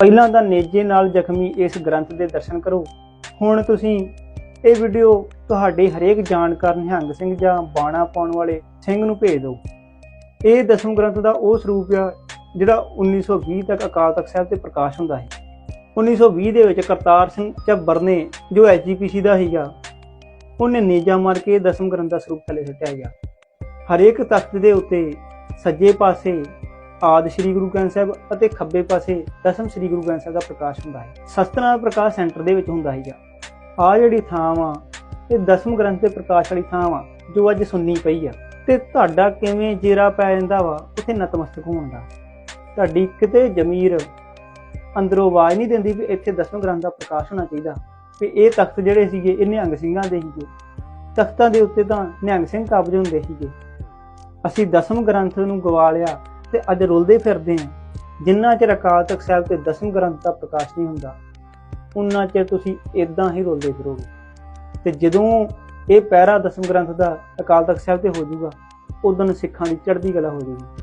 ਪਹਿਲਾਂ ਤਾਂ ਨੇਜੇ ਨਾਲ ਜ਼ਖਮੀ ਇਸ ਗ੍ਰੰਥ ਦੇ ਦਰਸ਼ਨ ਕਰੋ। ਹੁਣ ਤੁਸੀਂ ਇਹ ਵੀਡੀਓ ਤੁਹਾਡੇ ਹਰੇਕ ਜਾਣਕਾਰ ਨਿਹੰਗ ਸਿੰਘ ਜਾਂ ਬਾਣਾ ਪਾਉਣ ਵਾਲੇ ਸਿੰਘ ਨੂੰ ਭੇਜ ਦਿਓ। ਇਹ ਦਸਮ ਗ੍ਰੰਥ ਦਾ ਉਹ ਸਰੂਪ ਆ ਜਿਹੜਾ 1920 ਤੱਕ ਅਕਾਲ ਤਖਤ ਸਾਹਿਬ ਤੇ ਪ੍ਰਕਾਸ਼ ਹੁੰਦਾ ਹੈ 1920 ਦੇ ਵਿੱਚ ਕਰਤਾਰ ਸਿੰਘ ਝੱਬਰ ਨੇ ਜੋ ਐਜੀਪੀਸੀ ਦਾ ਸੀਗਾ, ਉਹਨੇ ਨੇਜਾ ਮਾਰ ਕੇ ਇਹ ਦਸਮ ਗ੍ਰੰਥ ਦਾ ਸਰੂਪ ਥੱਲੇ ਸੁੱਟਿਆ ਗਿਆ। ਹਰੇਕ ਤਖਤ ਦੇ ਉੱਤੇ ਸੱਜੇ ਪਾਸੇ ਆਦ ਸ੍ਰੀ ਗੁਰੂ ਗ੍ਰੰਥ ਸਾਹਿਬ ਅਤੇ ਖੱਬੇ ਪਾਸੇ ਦਸਮ ਸ੍ਰੀ ਗੁਰੂ ਗ੍ਰੰਥ ਸਾਹਿਬ ਦਾ ਪ੍ਰਕਾਸ਼ ਹੁੰਦਾ ਹੈ। ਸ਼ਸਤਰਾਂ ਦਾ ਪ੍ਰਕਾਸ਼ ਸੈਂਟਰ ਦੇ ਵਿੱਚ ਹੁੰਦਾ ਹੈਗਾ ਆ ਜਿਹੜੀ ਥਾਂ ਵਾ, ਇਹ ਦਸਮ ਗ੍ਰੰਥ ਦੇ ਪ੍ਰਕਾਸ਼ ਵਾਲੀ ਥਾਂ ਵਾ, ਜੋ ਅੱਜ ਸੁੰਨੀ ਪਈ ਆ। ਤੇ ਤੁਹਾਡਾ ਕਿਵੇਂ ਜੇਰਾ ਪੈ ਜਾਂਦਾ ਵਾ, ਉੱਥੇ ਨਤਮਸਤਕ ਹੋਣ ਦਾ? ਤੁਹਾਡੀ ਕਿਤੇ ਜ਼ਮੀਰ ਅੰਦਰੋਂ ਆਵਾਜ਼ ਨਹੀਂ ਦਿੰਦੀ ਵੀ ਇੱਥੇ ਦਸਮ ਗ੍ਰੰਥ ਦਾ ਪ੍ਰਕਾਸ਼ ਹੋਣਾ ਚਾਹੀਦਾ। ਵੀ ਇਹ ਤਖਤ ਜਿਹੜੇ ਸੀਗੇ, ਇਹ ਨਿਹੰਗ ਸਿੰਘਾਂ ਦੇ ਸੀਗੇ। ਤਖਤਾਂ ਦੇ ਉੱਤੇ ਤਾਂ ਨਿਹੰਗ ਸਿੰਘ ਕਾਬਜ਼ ਹੁੰਦੇ ਸੀਗੇ। ਅਸੀਂ ਦਸਮ ਗ੍ਰੰਥ ਨੂੰ ਗਵਾ ਲਿਆ ਤੇ ਅੱਜ ਰੁਲਦੇ ਫਿਰਦੇ ਹਾਂ ਜਿੰਨਾ ਚਿਰ ਅਕਾਲ ਤਖਤ ਸਾਹਿਬ ਤੇ ਦਸਮ ਗ੍ਰੰਥ ਦਾ ਪ੍ਰਕਾਸ਼ ਨਹੀਂ ਹੁੰਦਾ, ਉਨਾ ਚਿਰ ਤੁਸੀਂ ਇਦਾਂ ਹੀ ਰੁਲਦੇ ਫਿਰੋਗੇ। ਤੇ ਜਦੋਂ ਇਹ ਪਹਿਰਾ ਦਸਮ ਗ੍ਰੰਥ ਦਾ ਅਕਾਲ ਤਖਤ ਸਾਹਿਬ ਤੇ ਹੋ ਜਾਊਗਾ, ਉਦੋਂ ਸਿੱਖਾਂ ਦੀ ਚੜ੍ਹਦੀ ਕਲਾ ਹੋ ਜਾਊਗੀ।